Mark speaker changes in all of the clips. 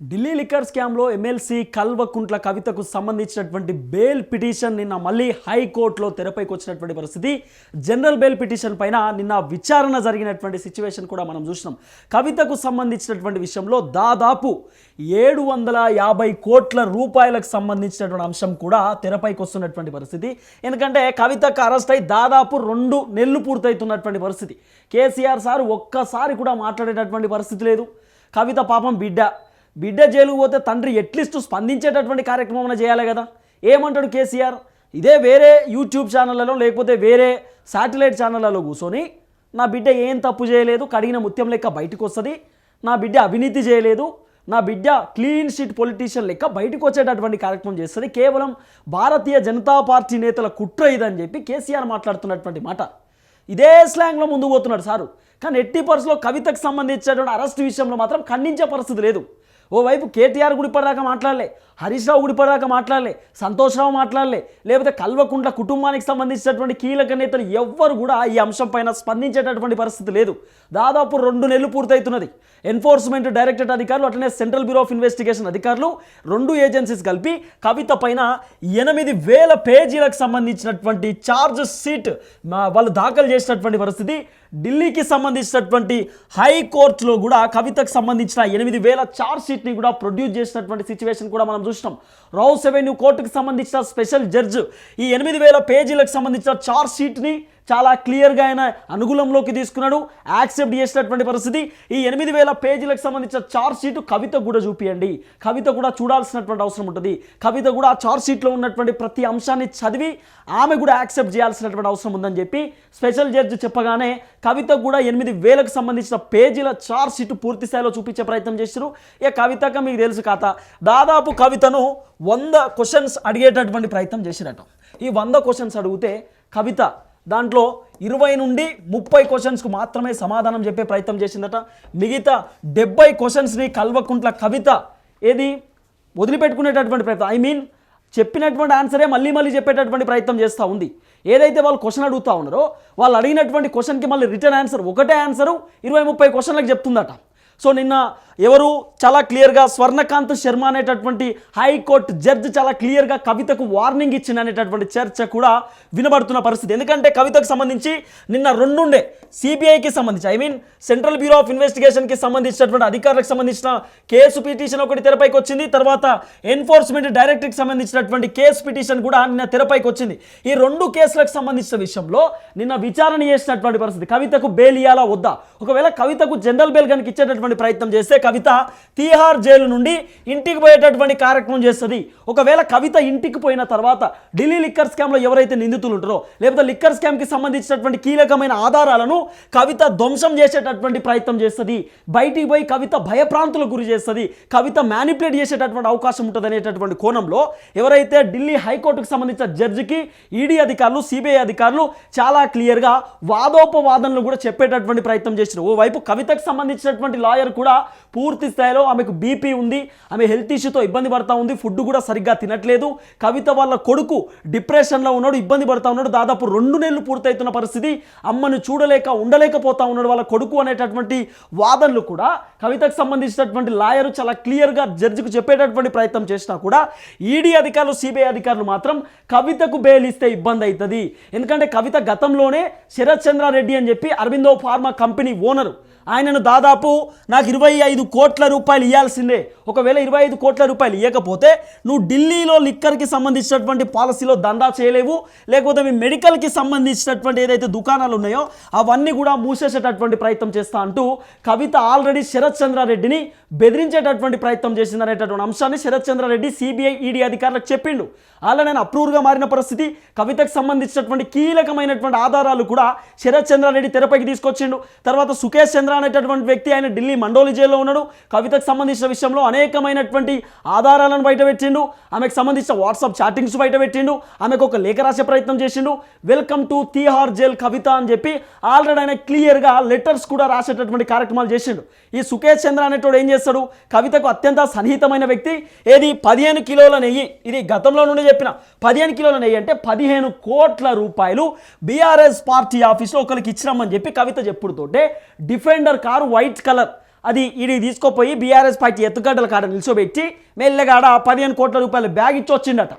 Speaker 1: Delhi liquor స్కామ్లో MLC Kalvakuntla కవితకు సంబంధించినటువంటి బెయిల్ పిటిషన్ నిన్న మళ్ళీ హైకోర్టులో తెరపైకి వచ్చినటువంటి పరిస్థితి. జనరల్ బెయిల్ పిటిషన్ పైన నిన్న విచారణ జరిగినటువంటి సిచ్యువేషన్ కూడా మనం చూసినాం. కవితకు సంబంధించినటువంటి విషయంలో దాదాపు ఏడు వందల యాభై కోట్ల రూపాయలకు సంబంధించినటువంటి అంశం కూడా తెరపైకి వస్తున్నటువంటి పరిస్థితి. ఎందుకంటే కవితకు అరెస్ట్ అయి దాదాపు రెండు నెలలు పూర్తవుతున్నటువంటి పరిస్థితి. కేసీఆర్ సార్ ఒక్కసారి కూడా మాట్లాడేటటువంటి పరిస్థితి లేదు. కవిత పాపం బిడ్డ. బిడ్డ జైలుకు పోతే తండ్రి ఎట్లీస్ట్ స్పందించేటటువంటి కార్యక్రమం చేయాలి కదా? ఏమంటాడు కేసీఆర్? ఇదే వేరే యూట్యూబ్ ఛానళ్ళలో లేకపోతే వేరే శాటిలైట్ ఛానళ్ళలో కూర్చొని నా బిడ్డ ఏం తప్పు చేయలేదు కడిగిన ముత్యం లెక్క బయటకు వస్తుంది నా బిడ్డ అవినీతి చేయలేదు నా బిడ్డ క్లీన్ షీట్ పొలిటీషియన్ లెక్క బయటకు వచ్చేటటువంటి కార్యక్రమం చేస్తుంది. కేవలం భారతీయ జనతా పార్టీ నేతల కుట్ర ఇదని చెప్పి కేసీఆర్ మాట్లాడుతున్నటువంటి మాట. ఇదే స్లాంగ్లో ముందుకు పోతున్నాడు సారు. కానీ ఎట్టి పరిస్థితిలో కవితకు సంబంధించినటువంటి అరెస్ట్ విషయంలో మాత్రం ఖండించే పరిస్థితి లేదు. ఓవైపు కేటీఆర్ గుడిపడదాకా మాట్లాడలే హరీష్ రావు గుడిపడదాకా మాట్లాడలే సంతోష్ రావు మాట్లాడలే లేకపోతే కల్వకుంట్ల కుటుంబానికి సంబంధించినటువంటి కీలక నేతలు ఎవ్వరు కూడా ఈ అంశం పైన స్పందించేటటువంటి పరిస్థితి లేదు. దాదాపు రెండు నెలలు పూర్తవుతున్నది ఎన్ఫోర్స్మెంట్ డైరెక్టరేట్ అధికారులు అట్లనే సెంట్రల్ బ్యూరో ఆఫ్ ఇన్వెస్టిగేషన్ అధికారులు రెండు ఏజెన్సీస్ కలిపి కవిత పైన ఎనిమిది వేల పేజీలకు సంబంధించినటువంటి ఛార్జ్ షీట్ వాళ్ళు దాఖలు చేసినటువంటి పరిస్థితి ఢిల్లీకి సంబంధించినటువంటి హైకోర్టులో కూడా కవితకు సంబంధించిన ఎనిమిది వేల ఛార్జ్ షీట్ని కూడా ప్రొడ్యూస్ చేసినటువంటి సిచ్యువేషన్ కూడా మనం చూసినాం. రౌస్ రెవెన్యూ కోర్టుకు సంబంధించిన స్పెషల్ జడ్జ్ ఈ ఎనిమిది వేల పేజీలకు సంబంధించిన ఛార్జ్ షీట్ని చాలా క్లియర్గా ఆయన అనుకూలంలోకి తీసుకున్నాడు. యాక్సెప్ట్ చేసినటువంటి పరిస్థితి. ఈ ఎనిమిది వేల పేజీలకు సంబంధించిన చార్జ్ షీట్ కవిత కూడా చూపియండి. కవిత కూడా చూడాల్సినటువంటి అవసరం ఉంటుంది. కవిత కూడా ఆ ఛార్జ్ షీట్లో ఉన్నటువంటి ప్రతి అంశాన్ని చదివి ఆమె కూడా యాక్సెప్ట్ చేయాల్సినటువంటి అవసరం ఉందని చెప్పి స్పెషల్ జడ్జి చెప్పగానే కవిత కూడా ఎనిమిది వేలకు సంబంధించిన పేజీల చార్జ్ షీట్ పూర్తి స్థాయిలో చూపించే ప్రయత్నం చేశారు. ఇక కవితక మీకు తెలుసు కథ దాదాపు కవితను వంద క్వశ్చన్స్ అడిగేటటువంటి ప్రయత్నం చేసిరట ఈ వంద క్వశ్చన్స్ అడిగితే కవిత దాంట్లో ఇరవై నుండి ముప్పై క్వశ్చన్స్కు మాత్రమే సమాధానం చెప్పే ప్రయత్నం చేసిందట. మిగతా డెబ్బై క్వశ్చన్స్ని కల్వకుంట్ల కవిత ఏది? వదిలిపెట్టుకునేటటువంటి ప్రయత్నం. ఐ మీన్ చెప్పినటువంటి ఆన్సరే మళ్ళీ మళ్ళీ చెప్పేటటువంటి ప్రయత్నం చేస్తూ ఉంది. ఏదైతే వాళ్ళు క్వశ్చన్ అడుగుతూ ఉన్నారో వాళ్ళు అడిగినటువంటి క్వశ్చన్కి మళ్ళీ రిటర్న్ ఆన్సర్ ఒకటే ఆన్సరు ఇరవై ముప్పై క్వశ్చన్లకు చెప్తుందట. సో నిన్న ఎవరు చాలా క్లియర్గా స్వర్ణకాంత్ శర్మ అనేటటువంటి హైకోర్టు జడ్జ్ చాలా క్లియర్గా కవితకు వార్నింగ్ ఇచ్చిన అనేటటువంటి చర్చ కూడా వినబడుతున్న పరిస్థితి. ఎందుకంటే కవితకు సంబంధించి నిన్న రెండుండే సిబిఐకి సంబంధించి I mean central bureau of ఇన్వెస్టిగేషన్కి సంబంధించినటువంటి అధికారులకు సంబంధించిన కేసు పిటిషన్ ఒకటి తెరపైకి వచ్చింది తర్వాత ఎన్ఫోర్స్మెంట్ డైరెక్టర్కి సంబంధించినటువంటి కేసు పిటిషన్ కూడా నిన్న తెరపైకి వచ్చింది. ఈ రెండు కేసులకు సంబంధించిన విషయంలో నిన్న విచారణ చేసినటువంటి పరిస్థితి. కవితకు బెయిల్ ఇయ్యాలా వద్దా? ఒకవేళ కవితకు జనరల్ బెయిల్ కనుక ఇచ్చేటటువంటి ప్రయత్నం చేస్తే కవిత తీహార్ జైలు నుండి ఇంటికి పోయేటటువంటి కార్యక్రమం చేస్తుంది. ఒకవేళ కవిత ఇంటికి పోయిన తర్వాత ఢిల్లీ లిక్కర్ స్కామ్లో ఎవరైతే నిందితులు ఉంటారో లేకపోతే లిక్కర్ స్కామ్కి సంబంధించినటువంటి కీలకమైన ఆధారాలను కవిత ధ్వంసం చేసేటటువంటి ప్రయత్నం చేస్తుంది. బయటికి పోయి కవిత భయప్రాంతులకు గురి చేస్తుంది. కవిత మ్యానిపులేట్ చేసేటటువంటి అవకాశం ఉంటుంది అనేటటువంటి కోణంలో ఎవరైతే ఢిల్లీ హైకోర్టుకు సంబంధించిన జడ్జికి ఈడీ అధికారులు సిబిఐ అధికారులు చాలా క్లియర్గా వాదోపవాదనలు కూడా చెప్పేటటువంటి ప్రయత్నం చేశారు ఓవైపు కవితకు సంబంధించినటువంటి లాయర్ కూడా పూర్తి స్థాయిలో ఆమెకు బీపీ ఉంది. ఆమె హెల్త్ ఇష్యూతో ఇబ్బంది పడతా ఉంది. ఫుడ్ కూడా సరిగ్గా తినట్లేదు. కవిత వాళ్ళ కొడుకు డిప్రెషన్లో ఉన్నాడు ఇబ్బంది పడతా ఉన్నాడు. దాదాపు రెండు నెలలు పూర్తవుతున్న పరిస్థితి. అమ్మను చూడలేక ఉండలేకపోతా ఉన్నాడు వాళ్ళ కొడుకు అనేటటువంటి వాదనలు కూడా కవితకు సంబంధించినటువంటి లాయర్ చాలా క్లియర్గా జడ్జికి చెప్పేటటువంటి ప్రయత్నం చేసినా కూడా ఈడీ అధికారులు సిబిఐ అధికారులు మాత్రం కవితకు బెయిల్ ఇస్తే ఇబ్బంది అవుతుంది. ఎందుకంటే కవిత గతంలోనే శరత్ చంద్రారెడ్డి అని చెప్పి అరవిందో ఫార్మా కంపెనీ ఓనరు ఆయనను దాదాపు నాకు ఇరవై ఐదు కోట్ల రూపాయలు ఇవ్వాల్సిందే ఒకవేళ ఇరవై ఐదు కోట్ల రూపాయలు ఇవ్వకపోతే నువ్వు ఢిల్లీలో లిక్కర్కి సంబంధించినటువంటి పాలసీలో దందా చేయలేవు. లేకపోతే మీ మెడికల్కి సంబంధించినటువంటి ఏదైతే దుకాణాలు ఉన్నాయో అవన్నీ కూడా మూసేసేటటువంటి ప్రయత్నం చేస్తా అంటూ కవిత ఆల్రెడీ శరత్ చంద్రారెడ్డిని బెదిరించేటటువంటి ప్రయత్నం చేసింది అనేటటువంటి అంశాన్ని శరత్ చంద్రారెడ్డి సిబిఐ ఈడీ అధికారులకు చెప్పిండు. అలా నేను అప్రూవ్గా మారిన పరిస్థితి కవితకు సంబంధించినటువంటి కీలకమైనటువంటి ఆధారాలు కూడా శరత్ చంద్రారెడ్డి తెరపైకి తీసుకొచ్చిండు. తర్వాత సుఖేష్ చంద్ర అనేటటువంటి వ్యక్తి ఆయన ఢిల్లీ మండోలి జైల్లో ఉన్నాడు. కవితకు సంబంధించిన విషయంలో అనేకమైనటువంటి ఆధారాలను బయటపెట్టిండు. ఆమెకు సంబంధించిన వాట్సాప్ చాటింగ్స్ బయటపెట్టిండు. ఆమెకు ఒక లేఖ రాసే ప్రయత్నం చేసిండు. Welcome to Tihar jail Kavitha అని చెప్పి ఆల్రెడీ ఆయన క్లియర్గా లెటర్స్ కూడా రాసేటటువంటి కార్యక్రమాలు చేసిండు. ఈ సుఖేష్ చంద్ర అనేటోడు ఏం చేస్తాడు? చేస్తాడు. కవితకు అత్యంత సన్నిహితమైన వ్యక్తి. ఏది? పదిహేను కిలోల నెయ్యి. ఇది గతంలో నుండి చెప్పిన. పదిహేను కిలోల నెయ్యి అంటే పదిహేను కోట్ల రూపాయలు బీఆర్ఎస్ పార్టీ ఆఫీస్లో ఒకరికి ఇచ్చినామని చెప్పి కవిత చెప్పుడుతోటే డిఫెండర్ కారు వైట్ కలర్. అది ఇది తీసుకోపోయి బీఆర్ఎస్ పార్టీ ఎత్తుగడ్డల కాడ నిల్చోబెట్టి మెల్లగాడ పదిహేను కోట్ల రూపాయల బ్యాగ్ ఇచ్చి వచ్చిండట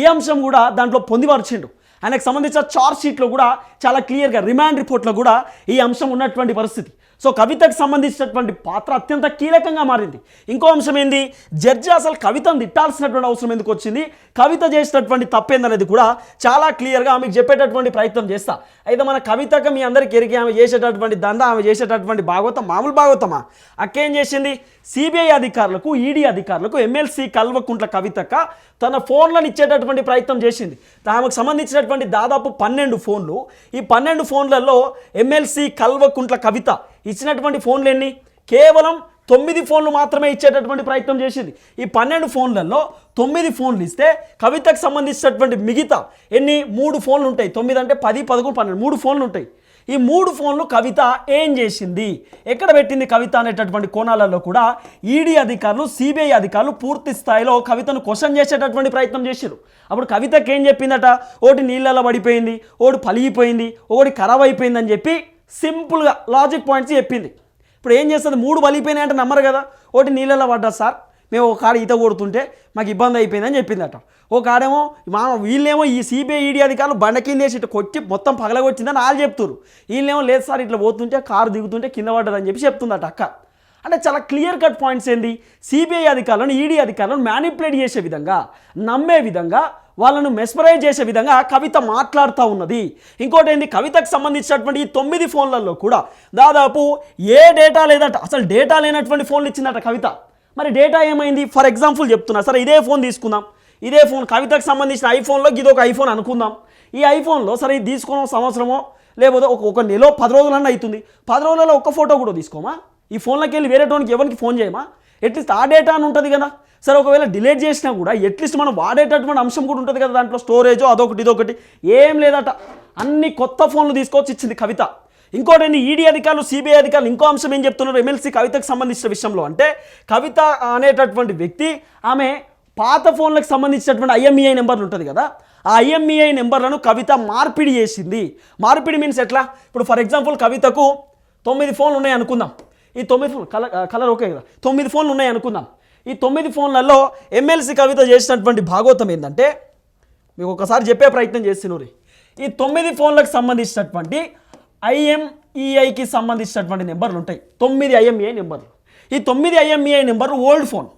Speaker 1: ఈ అంశం కూడా దాంట్లో పొందిపరిచిండు ఆయనకు సంబంధించిన చార్జ్ షీట్లో కూడా చాలా క్లియర్గా రిమాండ్ రిపోర్ట్లో కూడా ఈ అంశం ఉన్నటువంటి పరిస్థితి. సో కవితకు సంబంధించినటువంటి పాత్ర అత్యంత కీలకంగా మారింది. ఇంకో అంశం ఏంది? జడ్జి అసలు కవితను తిట్టాల్సినటువంటి అవసరం ఎందుకు వచ్చింది? కవిత చేసినటువంటి తప్పేందనేది కూడా చాలా క్లియర్గా ఆమెకు చెప్పేటటువంటి ప్రయత్నం చేస్తా. అయితే మన కవితకు మీ అందరికీ ఎరిగి ఆమె చేసేటటువంటి దంద ఆమె చేసేటటువంటి భాగవతం మామూలు భాగవతమా? అక్కేం చేసింది? సిబిఐ అధికారులకు ఈడీ అధికారులకు ఎమ్మెల్సీ కల్వకుంట్ల కవితక తన ఫోన్లను ఇచ్చేటటువంటి ప్రయత్నం చేసింది. ఆమెకు సంబంధించినటువంటి దాదాపు పన్నెండు ఫోన్లు. ఈ పన్నెండు ఫోన్లలో ఎమ్మెల్సీ కల్వకుంట్ల కవిత ఇచ్చినటువంటి ఫోన్లు ఎన్ని? కేవలం తొమ్మిది ఫోన్లు మాత్రమే ఇచ్చేటటువంటి ప్రయత్నం చేసింది. ఈ పన్నెండు ఫోన్లలో తొమ్మిది ఫోన్లు ఇస్తే కవితకు సంబంధించినటువంటి మిగతా ఎన్ని? మూడు ఫోన్లు ఉంటాయి. తొమ్మిది అంటే పది పదకొండు పన్నెండు. మూడు ఫోన్లు ఉంటాయి. ఈ మూడు ఫోన్లు కవిత ఏం చేసింది? ఎక్కడ పెట్టింది కవిత అనేటటువంటి కోణాలలో కూడా ఈడీ అధికారులు సిబిఐ అధికారులు పూర్తి స్థాయిలో కవితను క్వశ్చన్ చేసేటటువంటి ప్రయత్నం చేశారు అప్పుడు కవితకి ఏం చెప్పిందట? ఒకటి నీళ్ళలో పడిపోయింది ఓడి పలిగిపోయింది ఒకటి ఖరాబ్ అయిపోయిందని చెప్పి సింపుల్గా లాజిక్ పాయింట్స్ చెప్పింది. ఇప్పుడు ఏం చేస్తుంది? మూడు బలిపోయినాయి అంటే నమ్మరు కదా? ఒకటి నీళ్ళలో పడ్డా సార్ మేము ఒక కాడ ఈత కొడుతుంటే మాకు ఇబ్బంది అయిపోయిందని చెప్పిందట. ఒక కాడేమో మా వీళ్ళేమో ఈ సిబిఐ ఈడీ అధికారులు బండ కింద వేసి ఇట్లా కొట్టి మొత్తం పగలగొచ్చిందని వాళ్ళు చెప్తున్నారు వీళ్ళేమో లేదు సార్ ఇట్లా పోతుంటే కారు దిగుతుంటే కింద పడ్డదని చెప్పి చెప్తుందట అక్క. అంటే చాలా క్లియర్ కట్ పాయింట్స్ ఏంది? సిబిఐ అధికారులను ఈడీ అధికారులను మ్యానిపులేట్ చేసే విధంగా నమ్మే విధంగా వాళ్ళను మెస్మరైజ్ చేసే విధంగా కవిత మాట్లాడుతూ ఉన్నది. ఇంకోటి కవితకు సంబంధించినటువంటి ఈ తొమ్మిది ఫోన్లలో కూడా దాదాపు ఏ డేటా లేదట అసలు డేటా లేనటువంటి ఫోన్లు ఇచ్చిందట కవిత. మరి డేటా ఏమైంది? ఫర్ ఎగ్జాంపుల్ చెప్తున్నా. సరే ఇదే ఫోన్ తీసుకుందాం. ఇదే ఫోన్ కవితకు సంబంధించిన ఐఫోన్లో ఇది ఒక ఐఫోన్ అనుకుందాం. ఈ ఐఫోన్లో సరే ఇది తీసుకున్న సంవత్సరమో లేకపోతే ఒక ఒక నెల పది రోజులన్నా అవుతుంది. పది రోజులలో ఒక్క ఫోటో కూడా తీసుకోమా? ఈ ఫోన్లోకి వెళ్ళి వేరే టోన్కి ఎవరికి ఫోన్ చేయమా? ఎట్లీస్ట్ ఆ డేటా అని ఉంటుంది కదా. సరే ఒకవేళ డిలీట్ చేసినా కూడా ఎట్లీస్ట్ మనం వాడేటటువంటి అంశం కూడా ఉంటుంది కదా దాంట్లో. స్టోరేజో అదొకటి ఇదొకటి. ఏం లేదట. అన్ని కొత్త ఫోన్లు తీసుకొచ్చి ఇచ్చింది కవిత. ఇంకోటి ఈడీ అధికారులు సిబిఐ అధికారులు ఇంకో అంశం ఏం చెప్తున్నారు? ఎమ్మెల్సీ కవితకు సంబంధించిన విషయంలో. అంటే కవిత అనేటటువంటి వ్యక్తి ఆమె పాత ఫోన్లకు సంబంధించినటువంటి ఐఎంఈఐ నెంబర్లు ఉంటుంది కదా. ఆ ఐఎంఈఐ నెంబర్లను కవిత మార్పిడి చేసింది. మార్పిడి మీన్స్ ఎట్లా? ఇప్పుడు ఫర్ ఎగ్జాంపుల్ కవితకు తొమ్మిది ఫోన్లు ఉన్నాయి అనుకుందాం. ఈ తొమ్మిది ఫోన్ కలర్ కలర్ ఓకే కదా. తొమ్మిది ఫోన్లు ఉన్నాయి అనుకుందాం. ఈ తొమ్మిది ఫోన్లలో ఎమ్మెల్సీ కవిత చేసినటువంటి భాగవతం ఏంటంటే మీకు ఒకసారి చెప్పే ప్రయత్నం చేస్తున్నారు ఈ తొమ్మిది ఫోన్లకు సంబంధించినటువంటి ఐఎంఈఐకి సంబంధించినటువంటి నెంబర్లు ఉంటాయి. తొమ్మిది ఐఎంఈఐ నెంబర్లు. ఈ తొమ్మిది ఐఎంఈఐ నెంబర్ ఓల్డ్ ఫోన్.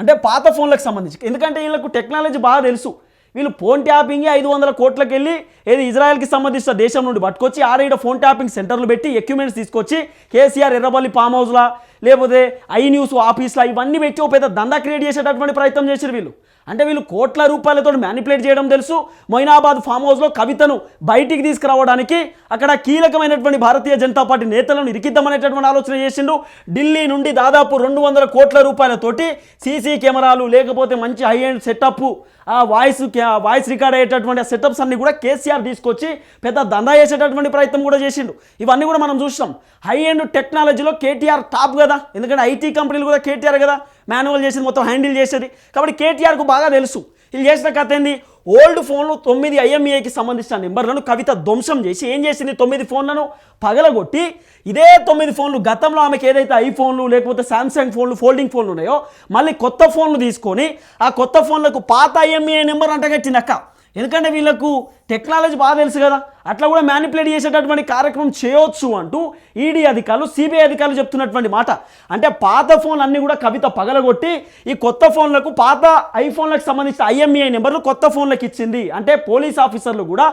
Speaker 1: అంటే పాత ఫోన్లకు సంబంధించి ఎందుకంటే వీళ్ళకు టెక్నాలజీ బాగా తెలుసు. వీళ్ళు ఫోన్ ట్యాపింగ్ ఐదు వందల కోట్లకి వెళ్ళి ఏది ఇజ్రాయెల్కి సంబంధించిన దేశం నుండి పట్టుకొచ్చి ఆడ ఫోన్ ట్యాపింగ్ సెంటర్లు పెట్టి ఎక్విప్మెంట్స్ తీసుకొచ్చి కేసీఆర్ ఎర్రబల్లి ఫామ్ హౌస్లా లేకపోతే ఐ న్యూస్ ఆఫీస్లా ఇవన్నీ పెట్టి ఒక పెద్ద దందా క్రియేట్ చేసేటటువంటి ప్రయత్నం చేశారు వీళ్ళు. అంటే వీళ్ళు కోట్ల రూపాయలతో మ్యానిపులేట్ చేయడం తెలుసు. మొయినాబాద్ ఫామ్ హౌస్లో కవితను బయటికి తీసుకురావడానికి అక్కడ కీలకమైనటువంటి భారతీయ జనతా పార్టీ నేతలను ఇరికిద్దామనేటటువంటి ఆలోచన చేసిండు. ఢిల్లీ నుండి దాదాపు రెండు వందల కోట్ల రూపాయలతోటి సీసీ కెమెరాలు లేకపోతే మంచి హై అండ్ సెటప్ ఆ వాయిస్ వాయిస్ రికార్డ్ అయ్యేటటువంటి ఆ సెటప్స్ అన్ని కూడా కేసీఆర్ తీసుకొచ్చి పెద్ద దందా చేసేటటువంటి ప్రయత్నం కూడా చేసిండు. ఇవన్నీ కూడా మనం చూసినాం. హై అండ్ టెక్నాలజీలో కేటీఆర్ టాప్ కదా. ఎందుకంటే ఐటీ కంపెనీలు కూడా కేటీఆర్ కదా. మాన్యువల్ చేసింది మొత్తం హ్యాండిల్ చేసేది. కాబట్టి కేటీఆర్కు బాగా తెలుసు. వీళ్ళు చేసిన కథ ఏంది? ఓల్డ్ ఫోన్లు తొమ్మిది ఐఎంఈఐకి సంబంధించిన నెంబర్లను కవిత ధ్వంసం చేసి ఏం చేసింది? తొమ్మిది ఫోన్లను పగలగొట్టి ఇదే తొమ్మిది ఫోన్లు గతంలో ఆమెకి ఏదైతే ఐఫోన్లు లేకపోతే శాంసంగ్ ఫోన్లు ఫోల్డింగ్ ఫోన్లు ఉన్నాయో మళ్ళీ కొత్త ఫోన్లు తీసుకొని ఆ కొత్త ఫోన్లకు పాత ఐఎంఈఐ నెంబర్ అంటగట్టింది అక్క ఎందుకంటే వీళ్ళకు టెక్నాలజీ బాగా తెలుసు కదా. అట్లా కూడా మ్యానిపులేట్ చేసేటటువంటి కార్యక్రమం చేయొచ్చు అంటూ ఈడీ అధికారులు సిబిఐ అధికారులు చెప్తున్నటువంటి మాట. అంటే పాత ఫోన్ అన్ని కూడా కవిత పగలగొట్టి ఈ కొత్త ఫోన్లకు పాత ఐఫోన్లకు సంబంధించిన ఐఎంఈఐ నెంబర్లు కొత్త ఫోన్లకు ఇచ్చింది. అంటే పోలీస్ ఆఫీసర్లు కూడా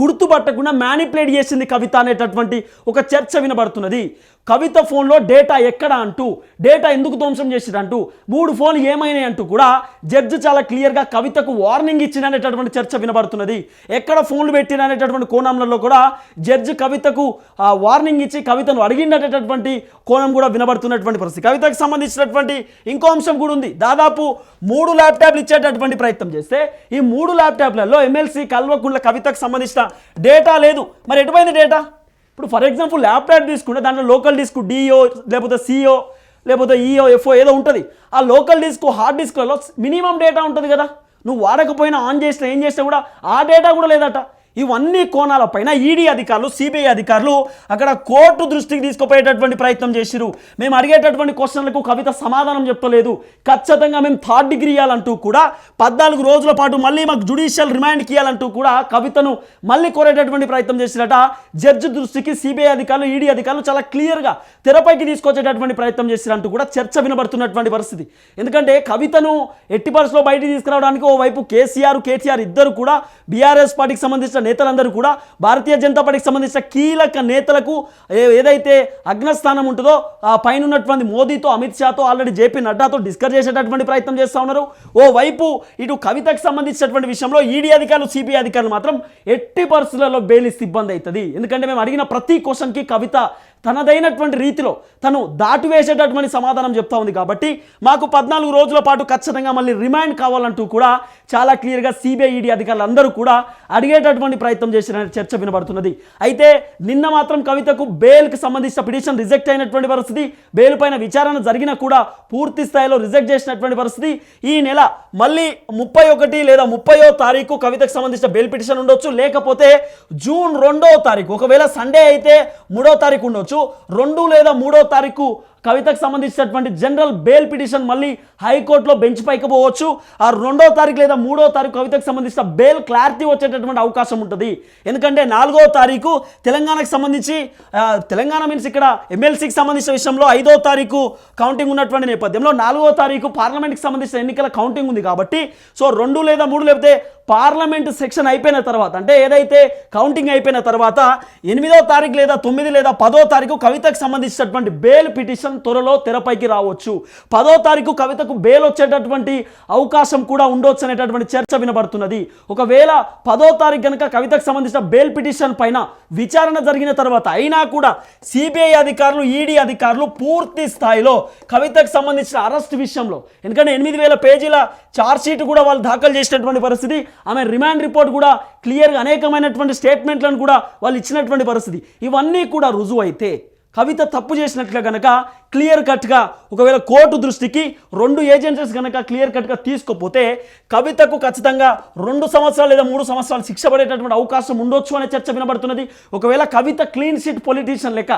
Speaker 1: గుర్తుపట్టకుండా మ్యానిపులేట్ చేసింది కవిత అనేటటువంటి ఒక చర్చ వినబడుతున్నది. కవిత ఫోన్లో డేటా ఎక్కడ అంటూ డేటా ఎందుకు ధ్వంసం చేసిరంటూ మూడు ఫోన్లు ఏమైనాయి అంటూ కూడా జడ్జి చాలా క్లియర్గా కవితకు వార్నింగ్ ఇచ్చిన అనేటటువంటి చర్చ వినబడుతున్నది. ఎక్కడ ఫోన్లు పెట్టిననేటటువంటి కోణంలో కూడా జడ్జి కవితకు ఆ, వార్నింగ్ ఇచ్చి కవితను అడిగినటటువంటి కోణం కూడా వినబడుతున్నటువంటి పరిస్థితి. కవితకు సంబంధించినటువంటి ఇంకో అంశం కూడా ఉంది. దాదాపు మూడు ల్యాప్టాప్లు ఇచ్చేటటువంటి ప్రయత్నం చేస్తే ఈ మూడు ల్యాప్టాప్లలో ఎమ్మెల్సీ కల్వకుండ్ల కవితకు సంబంధించిన డేటా లేదు. మరి ఎటుపోయింది డేటా ఇప్పుడు ఫర్ ఎగ్జాంపుల్ ల్యాప్టాప్ తీసుకుంటే దాంట్లో లోకల్ డిస్క్ డిఓ లేకపోతే సిఓ లేకపోతే ఈఓ ఎఫ్ఓ ఏదో ఉంటుంది. ఆ లోకల్ డిస్క్ హార్డ్ డిస్క్లలో మినిమం డేటా ఉంటుంది కదా. నువ్వు వాడకపోయినా ఆన్ చేసినా ఏం చేసినా కూడా ఆ డేటా కూడా లేదట. ఇవన్నీ కోణాలపైన ఈడీ అధికారులు సిబిఐ అధికారులు అక్కడ కోర్టు దృష్టికి తీసుకుపోయేటటువంటి ప్రయత్నం చేసిరు మేము అడిగేటటువంటి క్వశ్చన్లకు కవిత సమాధానం చెప్పలేదు ఖచ్చితంగా మేము థర్డ్ డిగ్రీ ఇవ్వాలంటూ కూడా పద్నాలుగు రోజుల పాటు మళ్ళీ మాకు జుడిషియల్ రిమాండ్కి ఇవ్వాలంటూ కూడా కవితను మళ్ళీ కోరేటటువంటి ప్రయత్నం చేసిరట. జడ్జి దృష్టికి సిబిఐ అధికారులు ఈడీ అధికారులు చాలా క్లియర్గా తెరపైకి తీసుకొచ్చేటటువంటి ప్రయత్నం చేసిరంటూ కూడా చర్చ వినబడుతున్నటువంటి పరిస్థితి. ఎందుకంటే కవితను ఎట్టి పరిస్థితిలో బయటికి తీసుకురావడానికి ఓవైపు కేసీఆర్ కేటీఆర్ ఇద్దరు కూడా బీఆర్ఎస్ పార్టీకి సంబంధించిన నేతలందరూ కూడా భారతీయ జనతా పార్టీకి సంబంధించిన కీలక నేతలకు ఏదైతే అగ్నస్థానం ఉంటుందో ఆ పైన ఉన్నటువంటి మోదీతో అమిత్ షాతో ఆల్రెడీ జేపీ నడ్డాతో డిస్కస్ చేసేటటువంటి ప్రయత్నం చేస్తూ ఉన్నారు. ఓ వైపు ఇటు కవితకు సంబంధించినటువంటి విషయంలో ఈడీ అధికారులు సిబిఐ అధికారులు మాత్రం ఎట్టి పరిస్థితులలో బెయిల్ ఇస్తే ఇబ్బంది అవుతుంది. ఎందుకంటే మేము అడిగిన ప్రతి క్వశ్చన్కి కవిత తనదైనటువంటి రీతిలో తను దాటివేసేటటువంటి సమాధానం చెప్తా ఉంది కాబట్టి మాకు పద్నాలుగు రోజుల పాటు ఖచ్చితంగా మళ్ళీ రిమాండ్ కావాలంటూ కూడా చాలా క్లియర్గా సిబిఐ ఈడీ అధికారులు అందరూ కూడా అడిగేటటువంటి ప్రయత్నం చేసిన చర్చ వినబడుతున్నది. అయితే నిన్న మాత్రం కవితకు బెయిల్కి సంబంధించిన పిటిషన్ రిజెక్ట్ అయినటువంటి పరిస్థితి బెయిల్ పైన విచారణ జరిగినా కూడా పూర్తి స్థాయిలో రిజెక్ట్ చేసినటువంటి పరిస్థితి. ఈ నెల మళ్ళీ ముప్పై ఒకటి లేదా ముప్పయో తారీఖు కవితకు సంబంధించిన బెయిల్ పిటిషన్ ఉండొచ్చు లేకపోతే జూన్ రెండో తారీఖు ఒకవేళ సండే అయితే మూడో తారీఖు ఉండొచ్చు. రెండు లేదా మూడో తారీఖు కవితకు సంబంధించినటువంటి జనరల్ బెయిల్ పిటిషన్ మళ్ళీ హైకోర్టులో బెంచ్ పైకి పోవచ్చు. ఆ రెండో తారీఖు లేదా మూడో తారీఖు కవితకు సంబంధించిన బెయిల్ క్లారిటీ వచ్చేటటువంటి అవకాశం ఉంటుంది. ఎందుకంటే నాలుగో తారీఖు తెలంగాణకు సంబంధించి తెలంగాణ మీన్స్ ఇక్కడ ఎమ్మెల్సీకి సంబంధించిన విషయంలో ఐదో తారీఖు కౌంటింగ్ ఉన్నటువంటి నేపథ్యంలో నాలుగో తారీఖు పార్లమెంట్కి సంబంధించిన ఎన్నికల కౌంటింగ్ ఉంది కాబట్టి సో రెండు లేదా మూడు లేకపోతే పార్లమెంట్ సెక్షన్ అయిపోయిన తర్వాత అంటే ఏదైతే కౌంటింగ్ అయిపోయిన తర్వాత ఎనిమిదో తారీఖు లేదా తొమ్మిది లేదా పదో తారీఖు కవితకు సంబంధించినటువంటి బెయిల్ పిటిషన్ త్వరలో తెరపైకి రావచ్చు. పదో తారీఖు కవితకు బెయిల్ వచ్చేటటువంటి అవకాశం కూడా ఉండొచ్చు అనేటటువంటి చర్చ వినబడుతున్నది. ఒకవేళ పదో తారీఖు కనుక కవితకు సంబంధించిన బెయిల్ పిటిషన్ పైన విచారణ జరిగిన తర్వాత అయినా కూడా సిబిఐ అధికారులు ఈడీ అధికారులు పూర్తి స్థాయిలో కవితకు సంబంధించిన అరెస్ట్ విషయంలో ఎందుకంటే ఎనిమిది వేల పేజీల ఛార్జ్ షీట్ కూడా వాళ్ళు దాఖలు చేసినటువంటి పరిస్థితి. ఆమె రిమాండ్ రిపోర్ట్ కూడా క్లియర్గా అనేకమైనటువంటి స్టేట్మెంట్లను కూడా వాళ్ళు ఇచ్చినటువంటి పరిస్థితి. ఇవన్నీ కూడా రుజువు అయితే కవిత తప్పు చేసినట్లుగా గనక క్లియర్ కట్గా ఒకవేళ కోర్టు దృష్టికి రెండు ఏజెన్సీస్ కనుక క్లియర్ కట్గా తీసుకోపోతే కవితకు ఖచ్చితంగా రెండు సంవత్సరాలు లేదా మూడు సంవత్సరాలు శిక్ష పడేటటువంటి అవకాశం ఉండొచ్చు అనే చర్చ వినబడుతున్నది. ఒకవేళ కవిత క్లీన్ షీట్ పొలిటీషియన్ లెక్క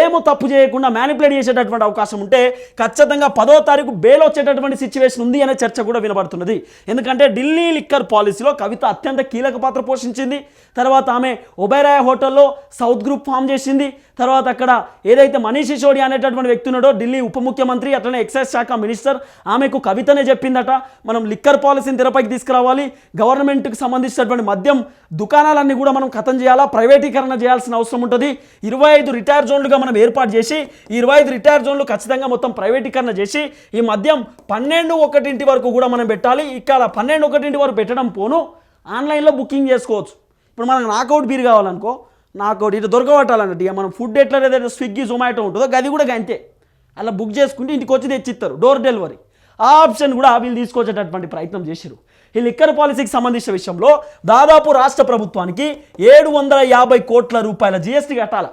Speaker 1: ఏమో తప్పు చేయకుండా మ్యానిపులేట్ చేసేటటువంటి అవకాశం ఉంటే ఖచ్చితంగా పదో తారీఖు బెయిల్ వచ్చేటటువంటి సిచ్యువేషన్ ఉంది అనే చర్చ కూడా వినబడుతున్నది. ఎందుకంటే ఢిల్లీ లిక్కర్ పాలసీలో కవిత అత్యంత కీలక పాత్ర పోషించింది. తర్వాత ఆమె ఒబెరాయ్ హోటల్లో సౌత్ గ్రూప్ ఫామ్ చేసింది. తర్వాత అక్కడ ఏదైతే మనీష్ సిసోడియా అనేటటువంటి వ్యక్తి ఉన్నాడో ఢిల్లీ ఉప ముఖ్యమంత్రి అట్లనే ఎక్సైజ్ శాఖ మినిస్టర్ ఆమెకు కవితనే చెప్పిందట. మనం లిక్కర్ పాలసీని తెరపైకి తీసుకురావాలి. గవర్నమెంట్కి సంబంధించినటువంటి మద్యం దుకాణాలన్నీ కూడా మనం ఖతం చేయాలా? ప్రైవేటీకరణ చేయాల్సిన అవసరం ఉంటుంది. ఇరవై ఐదు రిటైర్ జోన్లుగా మనం ఏర్పాటు చేసి ఈ ఇరవై ఐదు రిటైర్ జోన్లు ఖచ్చితంగా మొత్తం ప్రైవేటీకరణ చేసి ఈ మద్యం పన్నెండు ఒకటింటి వరకు కూడా మనం పెట్టాలి. ఇక్కడ పన్నెండు ఒకటింటి వరకు పెట్టడం పోను. ఆన్లైన్లో బుకింగ్ చేసుకోవచ్చు. ఇప్పుడు మనకు నాకౌట్ బీర్ కావాలనుకో నాకౌట్ ఇటు దొరకబట్టాలన్నట్టు. ఇక మనం ఫుడ్ ఎట్లా ఏదైతే స్విగ్గీ జొమాటో ఉంటుందో గది కూడా అంతే అలా బుక్ చేసుకుంటే ఇంటికి వచ్చి తెచ్చిస్తారు డోర్ డెలివరీ ఆ ఆప్షన్ కూడా వీళ్ళు తీసుకొచ్చేటటువంటి ప్రయత్నం చేశారు ఈ లిక్కర్ పాలసీకి సంబంధించిన విషయంలో దాదాపు రాష్ట్ర ప్రభుత్వానికి ఏడు వందల యాభై కోట్ల రూపాయల జిఎస్టీ కట్టాల.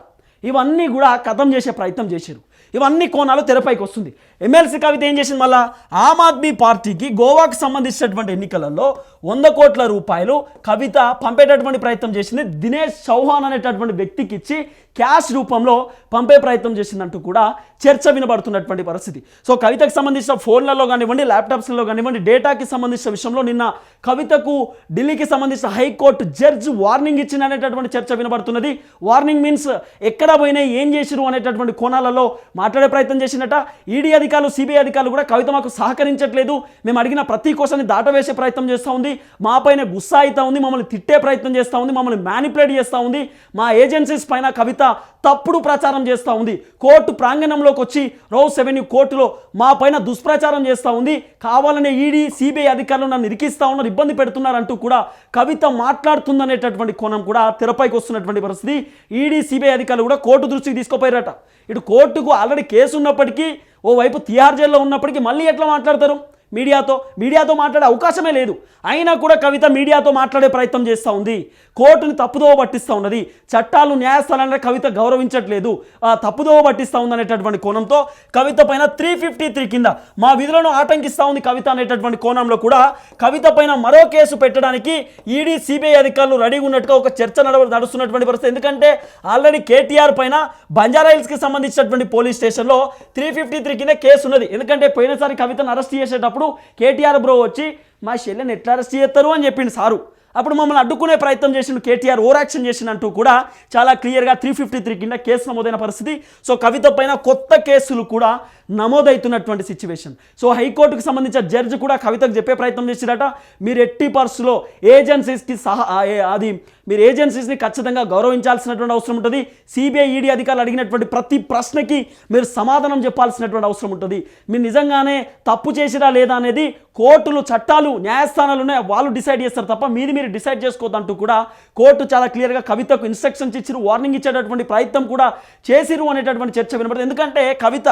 Speaker 1: ఇవన్నీ కూడా ఖతం చేసే ప్రయత్నం చేశారు ఇవన్నీ కోణాలు తెరపైకి వస్తుంది. ఎమ్మెల్సీ కవిత ఏం చేసింది మళ్ళా? ఆమ్ ఆద్మీ పార్టీకి గోవాకు సంబంధించినటువంటి ఎన్నికలలో వంద కోట్ల రూపాయలు కవిత పంపేటటువంటి ప్రయత్నం చేసింది. దినేష్ చౌహాన్ అనేటటువంటి వ్యక్తికి ఇచ్చి క్యాష్ రూపంలో పంపే ప్రయత్నం చేసిందంటూ కూడా చర్చ వినబడుతున్నటువంటి పరిస్థితి. సో కవితకు సంబంధించిన ఫోన్లలో కానివ్వండి ల్యాప్టాప్స్లో కానివ్వండి డేటాకి సంబంధించిన విషయంలో నిన్న కవితకు ఢిల్లీకి సంబంధించిన హైకోర్టు జడ్జ్ వార్నింగ్ ఇచ్చిన అనేటటువంటి చర్చ వినబడుతున్నది. వార్నింగ్ మీన్స్ ఎక్కడ పోయినాయి ఏం చేసిరు అనేటటువంటి కోణాలలో మాట్లాడే ప్రయత్నం చేసినట ఈడీ అధికారులు సిబిఐ అధికారులు కూడా కవిత మాకు సహకరించట్లేదు. మేము అడిగిన ప్రతి కోసాన్ని దాటవేసే ప్రయత్నం చేస్తూ ఉంది. మాపైన గుస్సా అవుతా ఉంది. మమ్మల్ని తిట్టే ప్రయత్నం చేస్తూ ఉంది. మమ్మల్ని మ్యానిపులేట్ చేస్తూ ఉంది. మా ఏజెన్సీస్ పైన కవిత తప్పుడు ప్రచారం చేస్తూ ఉంది. కోర్టు ప్రాంగణంలోకి వచ్చి రౌస్ రెవెన్యూ కోర్టులో మా పైన దుష్ప్రచారం చేస్తూ ఉంది. కావాలనే ఈడీ సిబిఐ అధికారులు నన్ను ఇరికిస్తూ ఉన్నారు. ఇబ్బంది పెడుతున్నారంటూ కూడా కవిత మాట్లాడుతుందనేటటువంటి కోణం కూడా తెరపైకి వస్తున్నటువంటి పరిస్థితి. ఈడీ సిబిఐ అధికారులు కూడా కోర్టు దృష్టికి తీసుకుపోయారట. ఇటు కోర్టుకు ఆల్రెడీ కేసు ఉన్నప్పటికీ ఓవైపు తిహార్ జైల్లో ఉన్నప్పటికీ మళ్ళీ ఎట్లా మాట్లాడతారు? మీడియాతో మీడియాతో మాట్లాడే అవకాశమే లేదు. అయినా కూడా కవిత మీడియాతో మాట్లాడే ప్రయత్నం చేస్తూ ఉంది. కోర్టుని తప్పుదోవ పట్టిస్తూ ఉన్నది. చట్టాలు న్యాయస్థానాన్ని కవిత గౌరవించట్లేదు. ఆ, తప్పుదోవ పట్టిస్తూ ఉంది అనేటటువంటి కోణంతో కవిత పైన త్రీ ఫిఫ్టీ త్రీ కింద మా విధులను ఆటంకిస్తూ ఉంది కవిత అనేటటువంటి కోణంలో కూడా కవిత పైన మరో కేసు పెట్టడానికి ఈడీ సిబిఐ అధికారులు రెడీగా ఉన్నట్టుగా ఒక చర్చ నడవ నడుస్తున్నటువంటి పరిస్థితి. ఎందుకంటే ఆల్రెడీ కేటీఆర్ పైన బంజారా హిల్స్కి సంబంధించినటువంటి పోలీస్ స్టేషన్లో త్రీ ఫిఫ్టీ త్రీ కింద కేసు ఉన్నది. ఎందుకంటే పోయినసారి కవితను అరెస్ట్ చేసేటప్పుడు కేటీఆర్ బ్రో వచ్చి మా చెల్లెని ఎట్లా అరెస్ట్ చేస్తారు? అని చెప్పిండు సారు. అప్పుడు మమ్మల్ని అడ్డుకునే ప్రయత్నం చేసిన కేటీఆర్ ఓవర్ యాక్షన్ చేసినట్టు కూడా చాలా క్లియర్గా త్రీ ఫిఫ్టీ త్రీ కింద కేసు నమోదైన పరిస్థితి. సో కవిత పైన కొత్త కేసులు కూడా నమోదవుతున్నటువంటి సిచ్యువేషన్. సో హైకోర్టుకు సంబంధించిన జడ్జి కూడా కవితకు చెప్పే ప్రయత్నం చేసిరట. మీరు ఎట్టి పర్సులో ఏజెన్సీస్కి సహా అది మీరు ఏజెన్సీస్ని ఖచ్చితంగా గౌరవించాల్సినటువంటి అవసరం ఉంటుంది. సిబిఐ ఈడీ అధికారులు అడిగినటువంటి ప్రతి ప్రశ్నకి మీరు సమాధానం చెప్పాల్సినటువంటి అవసరం ఉంటుంది. మీరు నిజంగానే తప్పు చేసిరా లేదా అనేది కోర్టులు చట్టాలు న్యాయస్థానాలు ఉన్నాయి. వాళ్ళు డిసైడ్ చేస్తారు తప్ప మీది మీరు డిసైడ్ చేసుకోవద్దంటూ కూడా కోర్టు చాలా క్లియర్గా కవితకు ఇన్స్ట్రక్షన్స్ ఇచ్చిరు వార్నింగ్ ఇచ్చేటటువంటి ప్రయత్నం కూడా చేసిరు అనేటటువంటి చర్చ వినబడుతుంది. ఎందుకంటే కవిత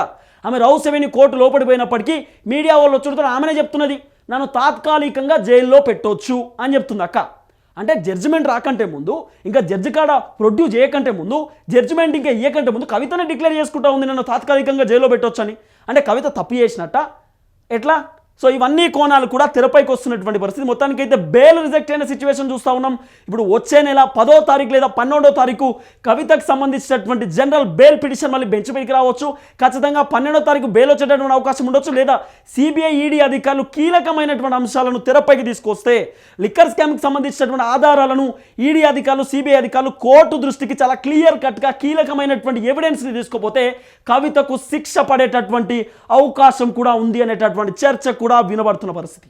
Speaker 1: ఆమె రౌస్ కోర్టు లోపడిపోయినప్పటికీ మీడియా వాళ్ళు వచ్చుడుతో ఆమెనే చెప్తున్నది. నన్ను తాత్కాలికంగా జైల్లో పెట్టొచ్చు అని చెప్తుంది అక్క. అంటే జడ్జిమెంట్ రాకంటే ముందు ఇంకా జడ్జి కాడ ప్రొడ్యూస్ చేయకంటే ముందు జడ్జిమెంట్ ఇంకా ఇవ్వకంటే ముందు కవితనే డిక్లేర్ చేసుకుంటా ఉంది నన్ను తాత్కాలికంగా జైల్లో పెట్టొచ్చని. అంటే కవిత తప్పు చేసినట్ట. ఎట్లా? సో ఇవన్నీ కోణాలు కూడా తెరపైకి వస్తున్నటువంటి పరిస్థితి. మొత్తానికి అయితే బెయిల్ రిజెక్ట్ అయిన సిచ్యువేషన్ చూస్తూ ఉన్నాం. ఇప్పుడు వచ్చే నెల పదో తారీఖు లేదా పన్నెండో తారీఖు కవితకు సంబంధించినటువంటి జనరల్ బెయిల్ పిటిషన్ మళ్ళీ బెంచ్ పైకి రావచ్చు. ఖచ్చితంగా పన్నెండో తారీఖు బెయిల్ వచ్చేటటువంటి అవకాశం ఉండొచ్చు లేదా సిబిఐ ఈడీ అధికారులు కీలకమైనటువంటి అంశాలను తెరపైకి తీసుకొస్తే లిక్కర్ స్కామ్కి సంబంధించినటువంటి ఆధారాలను ఈడీ అధికారులు సిబిఐ అధికారులు కోర్టు దృష్టికి చాలా క్లియర్ కట్గా కీలకమైనటువంటి ఎవిడెన్స్ని తీసుకుపోతే కవితకు శిక్ష పడేటటువంటి అవకాశం కూడా ఉంది అనేటటువంటి చర్చకు కూడా వినబడుతున్న పరిస్థితి.